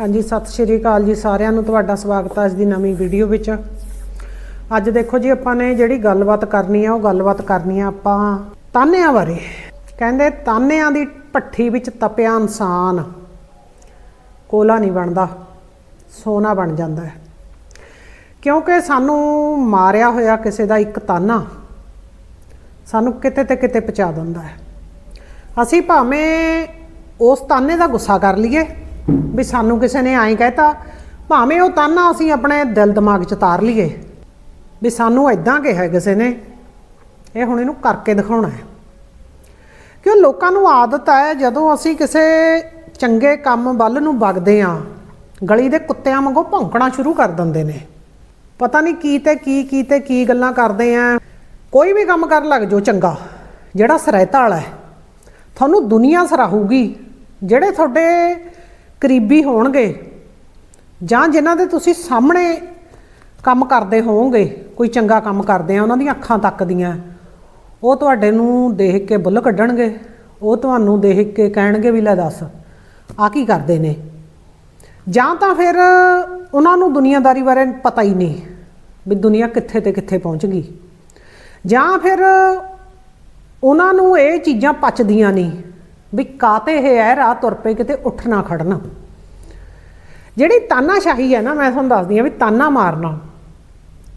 ਹਾਂਜੀ, ਸਤਿ ਸ਼੍ਰੀ ਅਕਾਲ ਜੀ ਸਾਰਿਆਂ ਨੂੰ, ਤੁਹਾਡਾ ਸਵਾਗਤ ਹੈ ਅੱਜ ਦੀ ਨਵੀਂ ਵੀਡੀਓ ਵਿੱਚ। ਅੱਜ ਦੇਖੋ ਜੀ, ਆਪਾਂ ਨੇ ਜਿਹੜੀ ਗੱਲਬਾਤ ਕਰਨੀ ਆ, ਉਹ ਗੱਲਬਾਤ ਕਰਨੀ ਆ ਆਪਾਂ ਤਾਨਿਆਂ ਬਾਰੇ। ਕਹਿੰਦੇ, ਤਾਨਿਆਂ ਦੀ ਭੱਠੀ ਵਿੱਚ ਤਪਿਆ ਇਨਸਾਨ। ਕੋਲਾ ਨਹੀਂ ਬਣਦਾ, ਸੋਨਾ ਬਣ ਜਾਂਦਾ ਹੈ। ਕਿਉਂਕਿ ਸਾਨੂੰ ਮਾਰਿਆ ਹੋਇਆ ਕਿਸੇ ਦਾ ਇੱਕ ਤਾਨਾ, ਸਾਨੂੰ ਕਿਤੇ ਤੇ ਕਿਤੇ ਪਹੁੰਚਾ ਦਿੰਦਾ ਹੈ। ਅਸੀਂ ਭਾਵੇਂ ਉਸ ਤਾਨੇ ਦਾ ਗੁੱਸਾ ਕਰ ਲਈਏ ਵੀ ਸਾਨੂੰ ਕਿਸੇ ਨੇ ਐਂ ਕਹਿਤਾ, ਭਾਵੇਂ ਉਹ ਤਾਨਾ ਅਸੀਂ ਆਪਣੇ ਦਿਲ ਦਿਮਾਗ 'ਚ ਤਾਰ ਲਈਏ। ਵੀ ਸਾਨੂੰ ਐਦਾਂ ਕਿਹਾ ਕਿਸੇ ਨੇ, ਇਹ ਹੁਣ ਇਹਨੂੰ ਕਰਕੇ ਦਿਖਾਉਣਾ ਹੈ। ਕਿਉਂ ਲੋਕਾਂ ਨੂੰ ਆਦਤ ਹੈ, ਜਦੋਂ ਅਸੀਂ ਕਿਸੇ ਚੰਗੇ ਕੰਮ ਵੱਲ ਨੂੰ ਵਗਦੇ ਆਂ ਗਲੀ ਦੇ ਕੁੱਤਿਆਂ ਵਾਂਗੂ ਭੌਂਕਣਾ ਸ਼ੁਰੂ ਕਰ ਦਿੰਦੇ ਨੇ। ਪਤਾ ਨਹੀਂ ਕੀ ਤੇ ਕੀ ਕੀ ਤੇ ਕੀ ਗੱਲਾਂ ਕਰਦੇ ਆ। ਕੋਈ ਵੀ ਕੰਮ ਕਰਨ ਲੱਗ ਜੋ ਚੰਗਾ, ਜਿਹੜਾ ਸਰਾਇਤਾ ਵਾਲਾ ਹੈ। ਤੁਹਾਨੂੰ ਦੁਨੀਆ ਸਰਾਹੂਗੀ, ਜਿਹੜੇ ਤੁਹਾਡੇ ਕਰੀਬੀ ਹੋਣਗੇ। ਜਾਂ ਜਿਨ੍ਹਾਂ ਦੇ ਤੁਸੀਂ ਸਾਹਮਣੇ ਕੰਮ ਕਰਦੇ ਹੋਵੋਗੇ, ਕੋਈ ਚੰਗਾ ਕੰਮ ਕਰਦੇ ਆ, ਉਹਨਾਂ ਦੀਆਂ ਅੱਖਾਂ ਤੱਕਦੀਆਂ ਉਹ ਤੁਹਾਡੇ ਨੂੰ ਦੇਖ ਕੇ ਬੁੱਲ ਕੱਢਣਗੇ, ਉਹ ਤੁਹਾਨੂੰ ਦੇਖ ਕੇ ਕਹਿਣਗੇ ਵੀ ਲੈ ਦੱਸ ਆ ਕੀ ਕਰਦੇ ਨੇ। ਜਾਂ ਤਾਂ ਫਿਰ ਉਹਨਾਂ ਨੂੰ ਦੁਨੀਆਦਾਰੀ ਬਾਰੇ ਪਤਾ ਹੀ ਨਹੀਂ ਵੀ ਦੁਨੀਆ ਕਿੱਥੇ ਤੇ ਕਿੱਥੇ ਪਹੁੰਚ ਗਈ। ਜਾਂ ਫਿਰ ਉਹਨਾਂ ਨੂੰ ਇਹ ਚੀਜ਼ਾਂ ਪਚਦੀਆਂ ਨਹੀਂ ਵੀ ਕਾਤੇ ਇਹ ਹੈ ਰਾਹ ਤੁਰ ਪਏ ਕਿਤੇ ਉੱਠ ਨਾ ਖੜਨਾ। ਜਿਹੜੀ ਤਾਨਾਸ਼ਾਹੀ ਹੈ ਨਾ, ਮੈਂ ਤੁਹਾਨੂੰ ਦੱਸਦੀ ਆ ਵੀ ਤਾਨਾ ਮਾਰਨਾ।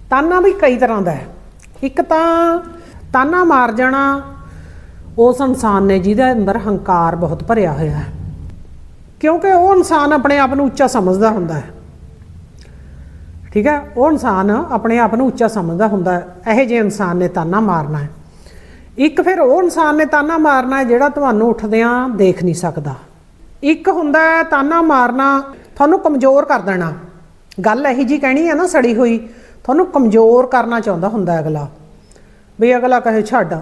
ਤਾਨਾ ਵੀ ਕਈ ਤਰ੍ਹਾਂ ਦਾ ਹੈ ਇੱਕ ਤਾਂ ਤਾਨਾ ਮਾਰ ਜਾਣਾ ਉਸ ਇਨਸਾਨ ਨੇ ਜਿਹਦੇ ਅੰਦਰ ਹੰਕਾਰ ਬਹੁਤ ਭਰਿਆ ਹੋਇਆ ਹੈ। ਕਿਉਂਕਿ ਉਹ ਇਨਸਾਨ ਆਪਣੇ ਆਪ ਨੂੰ ਉੱਚਾ ਸਮਝਦਾ ਹੁੰਦਾ ਹੈ। ਠੀਕ ਹੈ? ਉਹ ਇਨਸਾਨ ਆਪਣੇ ਆਪ ਨੂੰ ਉੱਚਾ ਸਮਝਦਾ ਹੁੰਦਾ ਹੈ। ਇਹੋ ਜਿਹੇ ਇਨਸਾਨ ਨੇ ਤਾਨਾ ਮਾਰਨਾ ਹੈ। ਇੱਕ ਫਿਰ ਉਹ ਇਨਸਾਨ ਨੇ ਤਾਨਾ ਮਾਰਨਾ ਜਿਹੜਾ ਤੁਹਾਨੂੰ ਉੱਠਦਿਆਂ ਦੇਖ ਨਹੀਂ ਸਕਦਾ। ਇੱਕ ਹੁੰਦਾ ਹੈ ਤਾਨਾ ਮਾਰਨਾ, ਤੁਹਾਨੂੰ ਕਮਜ਼ੋਰ ਕਰ ਦੇਣਾ। ਗੱਲ ਇਹੀ ਜੀ ਕਹਿਣੀ ਹੈ ਨਾ ਸੜੀ ਹੋਈ, ਤੁਹਾਨੂੰ ਕਮਜ਼ੋਰ ਕਰਨਾ ਚਾਹੁੰਦਾ ਹੁੰਦਾ ਅਗਲਾ। ਵੀ ਅਗਲਾ ਕਹੇ, ਛੱਡ।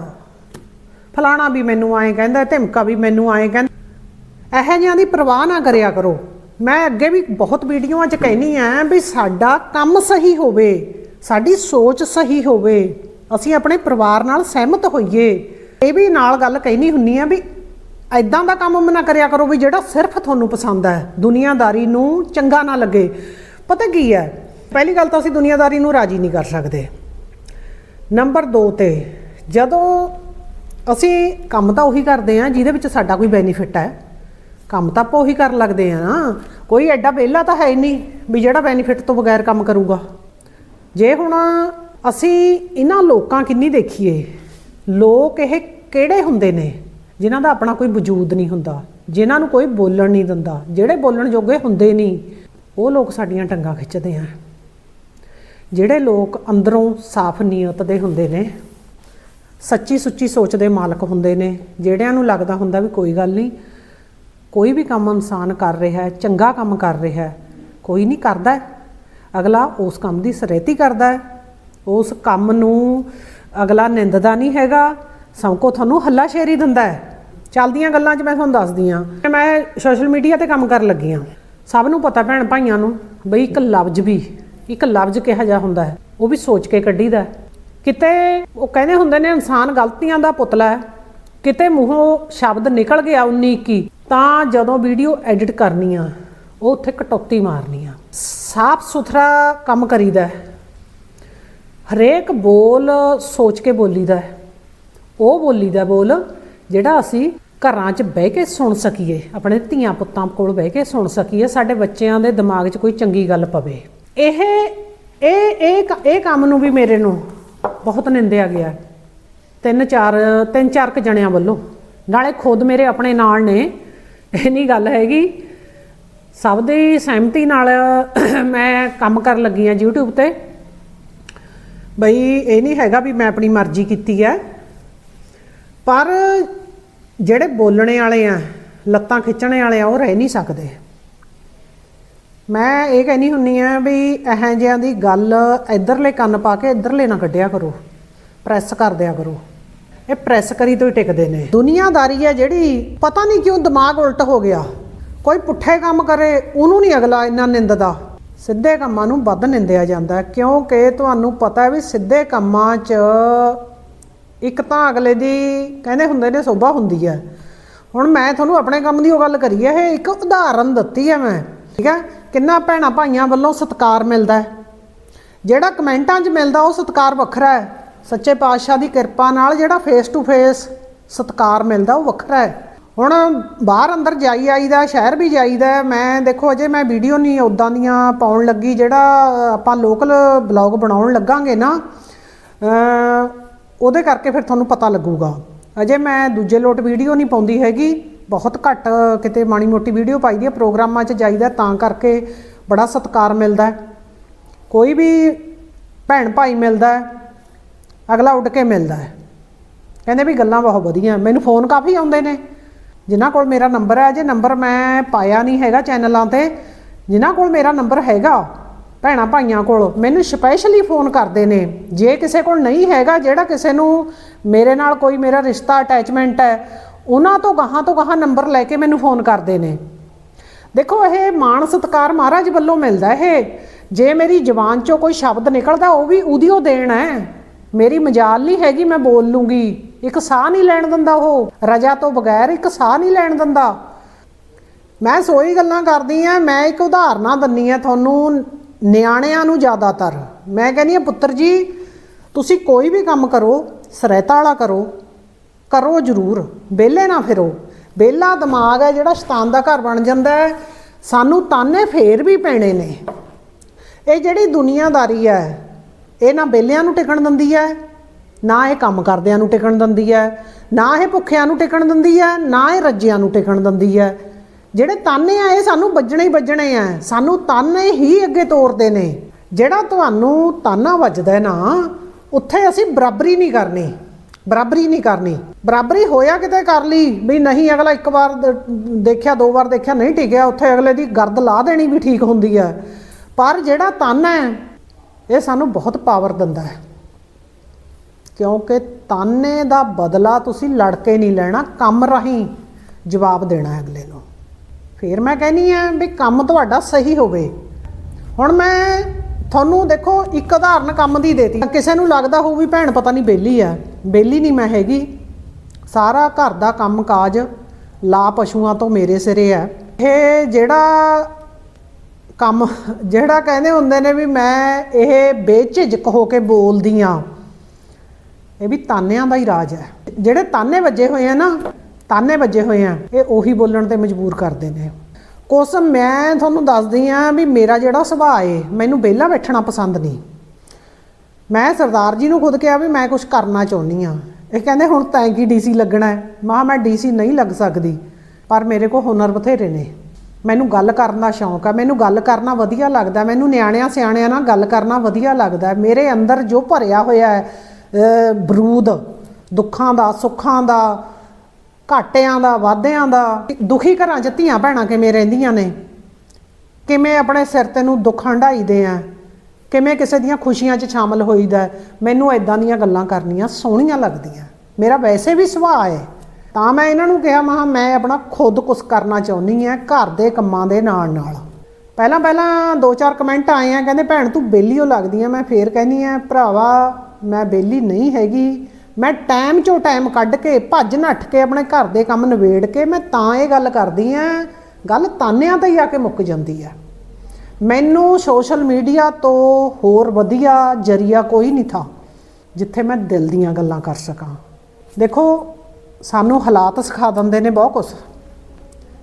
ਫਲਾਣਾ ਵੀ ਮੈਨੂੰ ਐਂ ਕਹਿੰਦਾ, ਧਮਕਾ ਵੀ ਮੈਨੂੰ ਐਂ ਕਹਿੰਦਾ। ਇਹੋ ਜਿਹਿਆਂ ਦੀ ਪਰਵਾਹ ਨਾ ਕਰਿਆ ਕਰੋ। ਮੈਂ ਅੱਗੇ ਵੀ ਬਹੁਤ ਵੀਡੀਓਆਂ 'ਚ ਕਹਿਨੀ ਆ ਵੀ ਸਾਡਾ ਕੰਮ ਸਹੀ ਹੋਵੇ, ਸਾਡੀ ਸੋਚ ਸਹੀ ਹੋਵੇ। ਅਸੀਂ ਆਪਣੇ ਪਰਿਵਾਰ ਨਾਲ ਸਹਿਮਤ ਹੋਈਏ। ਇਹ ਵੀ ਨਾਲ ਗੱਲ ਕਹਿਨੀ ਹੁੰਨੀ ਆ ਵੀ ਐਦਾਂ ਦਾ ਕੰਮ ਨਾ ਕਰਿਆ ਕਰੋ ਵੀ ਜਿਹੜਾ ਸਿਰਫ ਤੁਹਾਨੂੰ ਪਸੰਦ ਹੈ ਦੁਨੀਆਦਾਰੀ ਨੂੰ ਚੰਗਾ ਨਾ ਲੱਗੇ। ਪਤਾ ਕੀ ਹੈ ਪਹਿਲੀ ਗੱਲ ਤਾਂ ਅਸੀਂ ਦੁਨੀਆਦਾਰੀ ਨੂੰ ਰਾਜੀ ਨਹੀਂ ਕਰ ਸਕਦੇ। ਨੰਬਰ 2 ਤੇ, ਜਦੋਂ ਅਸੀਂ ਕੰਮ ਤਾਂ ਉਹੀ ਕਰਦੇ ਆ ਜਿਹਦੇ ਵਿੱਚ ਸਾਡਾ ਕੋਈ ਬੈਨੀਫਿਟ ਹੈ ਕੰਮ ਤਾਂ ਆਪਾਂ ਉਹੀ ਕਰਨ ਲੱਗਦੇ ਆ ਨਾ। ਕੋਈ ਐਡਾ ਵਿਹਲਾ ਤਾਂ ਹੈ ਹੀ ਨਹੀਂ ਵੀ ਜਿਹੜਾ ਬੈਨੀਫਿਟ ਤੋਂ ਬਗੈਰ ਕੰਮ ਕਰੂਗਾ। ਜੇ ਹੁਣ ਅਸੀਂ ਇਹਨਾਂ ਲੋਕਾਂ ਕਿੰਨੀ ਦੇਖੀਏ? ਲੋਕ ਇਹ ਕਿਹੜੇ ਹੁੰਦੇ ਨੇ? ਜਿਨ੍ਹਾਂ ਦਾ ਆਪਣਾ ਕੋਈ ਵਜੂਦ ਨਹੀਂ ਹੁੰਦਾ, ਜਿਨ੍ਹਾਂ ਨੂੰ ਕੋਈ ਬੋਲਣ ਨਹੀਂ ਦਿੰਦਾ। ਜਿਹੜੇ ਬੋਲਣ ਜੋਗੇ ਹੁੰਦੇ ਨਹੀਂ, ਉਹ ਲੋਕ ਸਾਡੀਆਂ ਟੰਗਾਂ ਖਿੱਚਦੇ ਆ। ਜਿਹੜੇ ਲੋਕ ਅੰਦਰੋਂ ਸਾਫ਼ ਨੀਅਤ ਦੇ ਹੁੰਦੇ ਨੇ, ਸੱਚੀ ਸੁੱਚੀ ਸੋਚ ਦੇ ਮਾਲਕ ਹੁੰਦੇ ਨੇ, ਜਿਹੜਿਆਂ ਨੂੰ ਲੱਗਦਾ ਹੁੰਦਾ ਵੀ ਕੋਈ ਗੱਲ ਨਹੀਂ, ਕੋਈ ਵੀ ਕੰਮ ਇਨਸਾਨ ਕਰ ਰਿਹਾ ਹੈ, ਚੰਗਾ ਕੰਮ ਕਰ ਰਿਹਾ ਹੈ, ਕੋਈ ਨਹੀਂ ਕਰਦਾ ਅਗਲਾ ਉਸ ਕੰਮ ਦੀ ਸਰੇਤੀ ਕਰਦਾ ਹੈ। ਉਸ ਕੰਮ ਨੂੰ ਅਗਲਾ ਨਿੰਦਦਾ ਨਹੀਂ ਹੈਗਾ। ਸੌਂਕੋ ਤੁਹਾਨੂੰ ਹੱਲਾ ਸ਼ੇਰੀ ਦਿੰਦਾ ਹੈ। ਚੱਲਦੀਆਂ ਗੱਲਾਂ 'ਚ ਮੈਂ ਤੁਹਾਨੂੰ ਦੱਸਦੀ ਆ ਮੈਂ ਸੋਸ਼ਲ ਮੀਡੀਆ ਤੇ ਕੰਮ ਕਰਨ ਲੱਗੀ ਆ ਸਭ ਨੂੰ ਪਤਾ ਭੈਣ ਭਾਈਆਂ ਨੂੰ ਬਈ ਇੱਕ ਲਫ਼ਜ਼ ਵੀ, ਇੱਕ ਲਫ਼ਜ਼ ਕਿਹਾ ਜਾ ਹੁੰਦਾ ਹੈ, ਉਹ ਵੀ ਸੋਚ ਕੇ ਕੱਢੀਦਾ ਹੈ। ਕਿਤੇ ਉਹ ਕਹਿੰਦੇ ਹੁੰਦੇ ਨੇ ਇਨਸਾਨ ਗਲਤੀਆਂ ਦਾ ਪੁਤਲਾ ਹੈ। ਕਿਤੇ ਮੂੰਹੋਂ ਸ਼ਬਦ ਨਿਕਲ ਗਿਆ 19 21 ਤਾਂ ਜਦੋਂ ਵੀਡੀਓ ਐਡਿਟ ਕਰਨੀ ਆ, ਉਹ ਉੱਥੇ ਕਟੌਤੀ ਮਾਰਨੀ ਆ। ਸਾਫ਼ ਸੁਥਰਾ ਕੰਮ ਕਰੀਦਾ ਹਰੇਕ ਬੋਲ ਸੋਚ ਕੇ ਬੋਲੀਦਾ ਹੈ। ਉਹ ਬੋਲੀਦਾ ਬੋਲ ਜਿਹੜਾ ਅਸੀਂ ਘਰਾਂ 'ਚ ਬਹਿ ਕੇ ਸੁਣ ਸਕੀਏ, ਆਪਣੇ ਧੀਆਂ ਪੁੱਤਾਂ ਕੋਲ ਬਹਿ ਕੇ ਸੁਣ ਸਕੀਏ, ਸਾਡੇ ਬੱਚਿਆਂ ਦੇ ਦਿਮਾਗ 'ਚ ਕੋਈ ਚੰਗੀ ਗੱਲ ਪਵੇ। ਇਹ ਇਹ ਇਹ ਕ- ਇਹ ਕੰਮ ਨੂੰ ਵੀ ਮੇਰੇ ਨੂੰ ਬਹੁਤ ਨਿੰਦਿਆ ਗਿਆ। ਤਿੰਨ ਚਾਰ ਤਿੰਨ ਚਾਰ ਕ ਜਣਿਆਂ ਵੱਲੋਂ। ਨਾਲੇ ਖੁਦ ਮੇਰੇ ਆਪਣੇ ਨਾਲ ਨੇ। ਇਹ ਨਹੀਂ ਗੱਲ ਹੈਗੀ, ਸਭ ਦੀ ਸਹਿਮਤੀ ਨਾਲ ਮੈਂ ਕੰਮ ਕਰਨ ਲੱਗੀ ਆ YouTube ਤੇ। ਬਈ ਇਹ ਨਹੀਂ ਹੈਗਾ ਵੀ ਮੈਂ ਆਪਣੀ ਮਰਜ਼ੀ ਕੀਤੀ ਹੈ। ਪਰ ਜਿਹੜੇ ਬੋਲਣੇ ਵਾਲੇ ਆ, ਲੱਤਾਂ ਖਿੱਚਣੇ ਵਾਲੇ ਆ, ਉਹ ਰਹਿ ਨਹੀਂ ਸਕਦੇ। ਮੈਂ ਇਹ ਕਹਿਨੀ ਹੁੰਨੀ ਆ ਵੀ ਇਹੋ ਜਿਹਿਆਂ ਦੀ ਗੱਲ ਇਧਰਲੇ ਕੰਨ ਪਾ ਕੇ ਇਧਰਲੇ ਨਾ ਕੱਢਿਆ ਕਰੋ। ਪ੍ਰੈਸ ਕਰ ਦਿਆ ਕਰੋ। ਇਹ ਪ੍ਰੈਸ ਕਰੀ ਤੋਂ ਹੀ ਟਿਕਦੇ ਨੇ। ਦੁਨੀਆਦਾਰੀ ਹੈ ਜਿਹੜੀ, ਪਤਾ ਨਹੀਂ ਕਿਉਂ ਦਿਮਾਗ ਉਲਟ ਹੋ ਗਿਆ। ਕੋਈ ਪੁੱਠੇ ਕੰਮ ਕਰੇ, ਉਹਨੂੰ ਨਹੀਂ ਅਗਲਾ ਇੰਨਾ ਨਿੰਦਦਾ। ਸਿੱਧੇ ਕੰਮਾਂ ਨੂੰ ਵੱਧ ਨਿੰਦਿਆ ਜਾਂਦਾ ਕਿਉਂਕਿ ਤੁਹਾਨੂੰ ਪਤਾ ਹੈ ਵੀ ਸਿੱਧੇ ਕੰਮਾਂ 'ਚ ਇੱਕ ਤਾਂ ਅਗਲੇ ਦੀ ਕਹਿੰਦੇ ਹੁੰਦੇ ਨੇ ਸੋਭਾ ਹੁੰਦੀ ਹੈ। ਹੁਣ ਮੈਂ ਤੁਹਾਨੂੰ ਆਪਣੇ ਕੰਮ ਦੀ ਉਹ ਗੱਲ ਕਰੀ ਹੈ, ਇਹ ਇੱਕ ਉਦਾਹਰਨ ਦਿੱਤੀ ਹੈ ਮੈਂ, ਠੀਕ ਹੈ? ਕਿੰਨਾ ਭੈਣਾ ਭਾਈਆਂ ਵੱਲੋਂ ਸਤਿਕਾਰ ਮਿਲਦਾ ਹੈ? ਜਿਹੜਾ ਕਮੈਂਟਾਂ 'ਚ ਮਿਲਦਾ, ਉਹ ਸਤਿਕਾਰ ਵੱਖਰਾ ਹੈ। ਸੱਚੇ ਪਾਤਸ਼ਾਹ ਦੀ ਕਿਰਪਾ ਨਾਲ ਜਿਹੜਾ ਫੇਸ ਟੂ ਫੇਸ ਸਤਿਕਾਰ ਮਿਲਦਾ, ਉਹ ਵੱਖਰਾ ਹੈ। ਹੁਣ ਬਾਹਰ ਅੰਦਰ ਜਾਈ ਆਈਦਾ, ਸ਼ਹਿਰ ਵੀ ਜਾਈਦਾ, ਮੈਂ ਦੇਖੋ ਅਜੇ ਮੈਂ ਵੀਡੀਓ ਨਹੀਂ ਉਦਾਂ ਦੀਆਂ ਪਾਉਣ ਲੱਗੀ ਜਿਹੜਾ ਆਪਾਂ ਲੋਕਲ ਬਲੌਗ ਬਣਾਉਣ ਲੱਗਾਂਗੇ ਨਾ ਉਹਦੇ ਕਰਕੇ ਫਿਰ ਤੁਹਾਨੂੰ ਪਤਾ ਲੱਗੂਗਾ। ਅਜੇ ਮੈਂ ਦੂਜੇ ਲੋਟ ਵੀਡੀਓ ਨਹੀਂ ਪਾਉਂਦੀ ਹੈਗੀ, ਬਹੁਤ ਘੱਟ ਕਿਤੇ ਮਾੜੀ ਮੋਟੀ ਵੀਡੀਓ ਪਾਈਦੀ ਹੈ ਪ੍ਰੋਗਰਾਮਾਂ 'ਚ ਜਾਈਦਾ ਤਾਂ ਕਰਕੇ ਬੜਾ ਸਤਿਕਾਰ ਮਿਲਦਾ ਕੋਈ ਵੀ ਭੈਣ ਭਾਈ ਮਿਲਦਾ ਅਗਲਾ ਉੱਡ ਕੇ ਮਿਲਦਾ ਕਹਿੰਦੇ ਵੀ ਗੱਲਾਂ ਬਹੁਤ ਵਧੀਆ, ਮੈਨੂੰ ਫੋਨ ਕਾਫੀ ਆਉਂਦੇ ਨੇ। ਜਿਨ੍ਹਾਂ ਕੋਲ ਮੇਰਾ ਨੰਬਰ ਹੈ, ਜੇ ਨੰਬਰ ਮੈਂ ਪਾਇਆ ਨਹੀਂ ਹੈਗਾ ਚੈਨਲਾਂ ਤੇ, ਜਿਨ੍ਹਾਂ ਕੋਲ ਮੇਰਾ ਨੰਬਰ ਹੈਗਾ, ਭੈਣਾਂ ਭਾਈਆਂ ਕੋਲ, ਮੈਨੂੰ ਸਪੈਸ਼ਲੀ ਫੋਨ ਕਰਦੇ ਨੇ। ਜੇ ਕਿਸੇ ਕੋਲ ਨਹੀਂ ਹੈਗਾ, ਜਿਹੜਾ ਕਿਸੇ ਨੂੰ ਮੇਰੇ ਨਾਲ ਕੋਈ ਮੇਰਾ ਰਿਸ਼ਤਾ ਅਟੈਚਮੈਂਟ ਹੈ, ਉਹਨਾਂ ਤੋਂ ਗਾਹਾਂ ਤੋਂ ਗਾਹਾਂ ਨੰਬਰ ਲੈ ਕੇ ਮੈਨੂੰ ਫੋਨ ਕਰਦੇ ਨੇ। ਦੇਖੋ, ਇਹ ਮਾਣ ਸਤਕਾਰ ਮਹਾਰਾਜ ਵੱਲੋਂ ਮਿਲਦਾ ਇਹ। ਜੇ ਮੇਰੀ ਜ਼ੁਬਾਨ ਚੋਂ ਕੋਈ ਸ਼ਬਦ ਨਿਕਲਦਾ, ਉਹ ਵੀ ਉਹਦੀ ਉਹ ਦੇਣ ਹੈ। ਮੇਰੀ ਮਜਾਲ ਨਹੀਂ ਹੈਗੀ, ਮੈਂ ਬੋਲ ਲੂੰਗੀ। ਇੱਕ ਸਾਹ ਨਹੀਂ ਲੈਣ ਦਿੰਦਾ ਉਹ। ਰਜਾ ਤੋਂ ਬਗੈਰ ਇੱਕ ਸਾਹ ਨਹੀਂ ਲੈਣ ਦਿੰਦਾ। ਮੈਂ ਸੋਈ ਗੱਲਾਂ ਕਰਦੀ ਆ, ਮੈਂ ਇੱਕ ਉਦਾਹਰਨਾਂ ਦੰਨੀ ਆ ਤੁਹਾਨੂੰ ਨਿਆਣਿਆਂ ਨੂੰ ਜ਼ਿਆਦਾਤਰ। ਮੈਂ ਕਹਿੰਦੀ ਆ, ਪੁੱਤਰ ਜੀ, ਤੁਸੀਂ ਕੋਈ ਵੀ ਕੰਮ ਕਰੋ ਸਰਾਇਤਾ ਵਾਲਾ ਕਰੋ ਕਰੋ ਜ਼ਰੂਰ, ਵਿਹਲੇ ਨਾ ਫਿਰੋ। ਵਿਹਲਾ ਦਿਮਾਗ ਹੈ ਜਿਹੜਾ ਸ਼ੈਤਾਨ ਦਾ ਘਰ ਬਣ ਜਾਂਦਾ ਹੈ। ਸਾਨੂੰ ਤਾਨੇ ਫੇਰ ਵੀ ਪੈਣੇ ਨੇ। ਇਹ ਜਿਹੜੀ ਦੁਨੀਆਦਾਰੀ ਹੈ ਇਹ ਨਾ ਬੇਲਿਆਂ ਨੂੰ ਟਿਕਣ ਦਿੰਦੀ ਹੈ ਨਾ ਇਹ ਕੰਮ ਕਰਦਿਆਂ ਨੂੰ ਟਿਕਣ ਦਿੰਦੀ ਹੈ ਨਾ ਇਹ ਭੁੱਖਿਆਂ ਨੂੰ ਟਿਕਣ ਦਿੰਦੀ ਹੈ ਨਾ ਇਹ ਰੱਜਿਆਂ ਨੂੰ ਟਿਕਣ ਦਿੰਦੀ ਹੈ ਜਿਹੜੇ ਤਾਨੇ ਆ ਇਹ ਸਾਨੂੰ ਵੱਜਣੇ ਹੀ ਵੱਜਣੇ ਆ ਸਾਨੂੰ ਤਾਨੇ ਹੀ ਅੱਗੇ ਤੋਰਦੇ ਨੇ। ਜਿਹੜਾ ਤੁਹਾਨੂੰ ਤਾਨਾ ਵੱਜਦਾ ਨਾ, ਉੱਥੇ ਅਸੀਂ ਬਰਾਬਰੀ ਨਹੀਂ ਕਰਨੀ। ਬਰਾਬਰੀ ਨਹੀਂ ਕਰਨੀ। ਬਰਾਬਰੀ ਹੋਇਆ ਕਿਤੇ ਕਰ ਲਈ, ਵੀ ਨਹੀਂ ਅਗਲਾ ਇੱਕ ਵਾਰ ਦੇਖਿਆ, ਦੋ ਵਾਰ ਦੇਖਿਆ, ਨਹੀਂ ਟਿਕਿਆ, ਉੱਥੇ ਅਗਲੇ ਦੀ ਗਰਦ ਲਾ ਦੇਣੀ ਵੀ ਠੀਕ ਹੁੰਦੀ ਹੈ ਪਰ ਜਿਹੜਾ ਤਾਨਾ ਹੈ ਇਹ ਸਾਨੂੰ ਬਹੁਤ ਪਾਵਰ ਦਿੰਦਾ ਹੈ। ਕਿਉਂਕਿ ਤਾਨੇ ਦਾ ਬਦਲਾ ਤੁਸੀਂ ਲੜ ਕੇ ਨਹੀਂ ਲੈਣਾ, ਕੰਮ ਰਾਹੀਂ ਜਵਾਬ ਦੇਣਾ ਹੈ ਅਗਲੇ ਨੂੰ। ਫਿਰ ਮੈਂ ਕਹਿੰਨੀ ਆ ਵੀ ਕੰਮ ਤੁਹਾਡਾ ਸਹੀ ਹੋਵੇ। ਹੁਣ ਮੈਂ ਤੁਹਾਨੂੰ ਦੇਖੋ, ਇੱਕ ਉਦਾਹਰਨ ਕੰਮ ਦੀ ਦੇਤੀ। ਕਿਸੇ ਨੂੰ ਲੱਗਦਾ ਹੋਊ ਵੀ ਭੈਣ ਪਤਾ ਨਹੀਂ ਬੇਲੀ ਆ ਬੇਲੀ ਨਹੀਂ ਮੈਂ ਹੈਗੀ। ਸਾਰਾ ਘਰ ਦਾ ਕੰਮ ਕਾਜ ਲਾ ਪਸ਼ੂਆਂ ਤੋਂ ਮੇਰੇ ਸਿਰੇ ਆ ਇਹ ਜਿਹੜਾ ਕੰਮ, ਜਿਹੜਾ ਕਹਿੰਦੇ ਹੁੰਦੇ ਨੇ ਵੀ ਮੈਂ ਇਹ ਬੇਝਿਜਕ ਹੋ ਕੇ ਬੋਲਦੀ ਆ, ਇਹ ਵੀ ਤਾਨਿਆਂ ਦਾ ਹੀ ਰਾਜ ਹੈ। ਜਿਹੜੇ ਤਾਨੇ ਵੱਜੇ ਹੋਏ ਆ ਨਾ, ਤਾਨੇ ਵੱਜੇ ਹੋਏ ਆ, ਇਹ ਉਹੀ ਬੋਲਣ ਤੇ ਮਜਬੂਰ ਕਰਦੇ ਨੇ। ਕੁਛ ਮੈਂ ਤੁਹਾਨੂੰ ਦੱਸਦੀ ਆ ਵੀ ਮੇਰਾ ਜਿਹੜਾ ਸੁਭਾਅ ਏ, ਮੈਨੂੰ ਵਿਹਲਾ ਬੈਠਣਾ ਪਸੰਦ ਨਹੀਂ। ਮੈਂ ਸਰਦਾਰ ਜੀ ਨੂੰ ਖੁਦ ਕਿਹਾ ਵੀ ਮੈਂ ਕੁਝ ਕਰਨਾ ਚਾਹੁੰਦੀ ਆ। ਇਹ ਕਹਿੰਦੇ ਹੁਣ ਤੈਂ ਕੀ ਡੀਸੀ ਲੱਗਣਾ ਹੈ। ਮਾ ਮੈਂ ਡੀਸੀ ਨਹੀਂ ਲੱਗ ਸਕਦੀ, ਪਰ ਮੇਰੇ ਕੋਲ ਹੁਨਰ ਬਥੇਰੇ ਨੇ। ਮੈਨੂੰ ਗੱਲ ਕਰਨ ਦਾ ਸ਼ੌਂਕ ਆ, ਮੈਨੂੰ ਗੱਲ ਕਰਨਾ ਵਧੀਆ ਲੱਗਦਾ, ਮੈਨੂੰ ਨਿਆਣਿਆਂ ਸਿਆਣਿਆਂ ਨਾਲ ਗੱਲ ਕਰਨਾ ਵਧੀਆ ਲੱਗਦਾ। ਮੇਰੇ ਅੰਦਰ ਜੋ ਭਰਿਆ ਹੋਇਆ ਹੈ ਬਰੂਦ, ਦੁੱਖਾਂ ਦਾ, ਸੁੱਖਾਂ ਦਾ, ਘਾਟਿਆਂ ਦਾ, ਵਾਧਿਆਂ ਦਾ, ਦੁਖੀ ਘਰਾਂ 'ਚ ਧੀਆਂ ਭੈਣਾਂ ਕਿਵੇਂ ਰਹਿੰਦੀਆਂ ਨੇ? ਕਿਵੇਂ ਆਪਣੇ ਸਿਰ ਤੇ ਨੂੰ ਦੁੱਖ ਹੰਢਾਈਦੇ ਆ? ਕਿਵੇਂ ਕਿਸੇ ਦੀਆਂ ਖੁਸ਼ੀਆਂ 'ਚ ਸ਼ਾਮਲ ਹੋਈਦਾ? ਹੈ। ਮੈਨੂੰ ਐਦਾਂ ਦੀਆਂ ਗੱਲਾਂ ਕਰਨੀਆਂ ਸੋਹਣੀਆਂ ਲੱਗਦੀਆਂ। ਮੇਰਾ ਵੈਸੇ ਵੀ ਸੁਭਾਅ ਹੈ। ਤਾਂ ਮੈਂ ਇਹਨਾਂ ਨੂੰ ਕਿਹਾ, ਮਹਾ, ਮੈਂ ਆਪਣਾ ਖੁਦ ਕੁਝ ਕਰਨਾ ਚਾਹੁੰਦੀ ਆ ਘਰ ਦੇ ਕੰਮਾਂ ਦੇ ਨਾਲ ਨਾਲ। ਪਹਿਲਾਂ ਪਹਿਲਾਂ ਦੋ ਚਾਰ ਕਮੈਂਟ ਆਏ ਆ, ਕਹਿੰਦੇ, ਭੈਣ, ਤੂੰ ਬੇਲੀ ਹੋ ਲੱਗਦੀ ਆ। ਮੈਂ ਫੇਰ ਕਹਿੰਦੀ ਆ, ਭਰਾਵਾ, ਮੈਂ ਬੇਲੀ ਨਹੀਂ ਹੈਗੀ। ਮੈਂ ਟਾਈਮ ਚੋਂ ਟਾਈਮ ਕੱਢ ਕੇ, ਭੱਜ ਨੱਠ ਕੇ ਆਪਣੇ ਘਰ ਦੇ ਕੰਮ ਨਿਬੇੜ ਕੇ, ਮੈਂ ਤਾਂ ਇਹ ਗੱਲ ਕਰਦੀ ਆ, ਗੱਲ ਤਾਨਿਆਂ ਤੇ ਹੀ ਆ ਕੇ ਮੁੱਕ ਜਾਂਦੀ ਆ। ਮੈਨੂੰ ਸੋਸ਼ਲ ਮੀਡੀਆ ਤੋਂ ਹੋਰ ਵਧੀਆ ਜਰੀਆ ਕੋਈ ਨਹੀਂ ਥਾ, ਜਿੱਥੇ ਮੈਂ ਦਿਲ ਦੀਆਂ ਗੱਲਾਂ ਕਰ ਸਕਾਂ। ਦੇਖੋ ਸਾਨੂੰ ਹਾਲਾਤ ਸਿਖਾ ਦਿੰਦੇ ਨੇ ਬਹੁਤ ਕੁਝ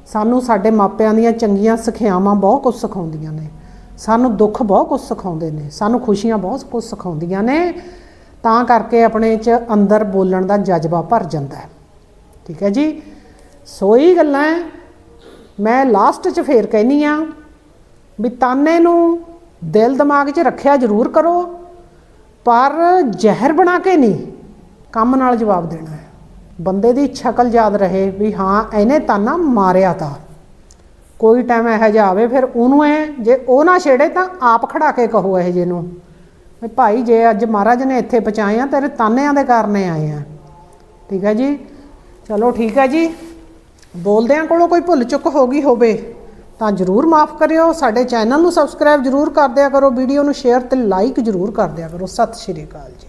ਸਾਨੂੰ ਸਾਡੇ ਮਾਪਿਆਂ ਦੀਆਂ ਚੰਗੀਆਂ ਸਿੱਖਿਆਵਾਂ ਬਹੁਤ ਕੁਝ ਸਿਖਾਉਂਦੀਆਂ ਨੇ। ਸਾਨੂੰ ਦੁੱਖ ਬਹੁਤ ਕੁਝ ਸਿਖਾਉਂਦੇ ਨੇ। ਸਾਨੂੰ ਖੁਸ਼ੀਆਂ ਬਹੁਤ ਕੁਝ ਸਿਖਾਉਂਦੀਆਂ ਨੇ। ਤਾਂ ਕਰਕੇ ਆਪਣੇ ਚ ਅੰਦਰ ਬੋਲਣ ਦਾ ਜਜ਼ਬਾ ਭਰ ਜਾਂਦਾ ਹੈ। ਠੀਕ ਹੈ ਜੀ? ਸੋਈ ਗੱਲਾਂ ਮੈਂ ਲਾਸਟ 'ਚ ਫੇਰ ਕਹਿਨੀ ਆ ਵੀ ਤਾਨੇ ਨੂੰ ਦਿਲ ਦਿਮਾਗ 'ਚ ਰੱਖਿਆ ਜ਼ਰੂਰ ਕਰੋ, ਪਰ ਜ਼ਹਿਰ ਬਣਾ ਕੇ ਨਹੀਂ ਕੰਮ ਨਾਲ ਜਵਾਬ ਦੇਣਾ ਹੈ। ਬੰਦੇ ਦੀ ਸ਼ਕਲ ਯਾਦ ਰਹੇ ਵੀ ਹਾਂ, ਇਹਨੇ ਤਾਨਾ ਮਾਰਿਆ ਤਾਂ। ਕੋਈ ਟਾਈਮ ਇਹੋ ਜਿਹਾ ਆਵੇ, ਫਿਰ ਉਹਨੂੰ ਇਹ, ਜੇ ਉਹ ਨਾ ਛੇੜੇ ਤਾਂ ਆਪ ਖੜਾ ਕੇ ਕਹੋ ਇਹ ਜੇ ਨੂੰ ਵੀ ਭਾਈ, ਜੇ ਅੱਜ ਮਹਾਰਾਜ ਨੇ ਇੱਥੇ ਪਹੁੰਚਾਏ ਆ, ਤੇਰੇ ਤਾਨਿਆਂ ਦੇ ਕਾਰਨੇ ਆਏ ਆ। ਠੀਕ ਹੈ ਜੀ? ਚਲੋ ਠੀਕ ਹੈ ਜੀ। ਬੋਲਦਿਆਂ ਕੋਲੋਂ ਕੋਈ ਭੁੱਲ ਚੁੱਕ ਹੋ ਗਈ ਹੋਵੇ, ਤਾਂ ਜਰੂਰ ਮਾਫ ਕਰਿਓ। ਸਾਡੇ ਚੈਨਲ ਨੂੰ ਸਬਸਕ੍ਰਾਈਬ ਜਰੂਰ ਕਰ ਦਿਆ ਕਰੋ, ਵੀਡੀਓ ਨੂੰ ਸ਼ੇਅਰ ਤੇ ਲਾਈਕ ਜਰੂਰ ਕਰ ਦਿਆ ਕਰੋ। ਸਤਿ ਸ਼੍ਰੀ ਅਕਾਲ ਜੀ।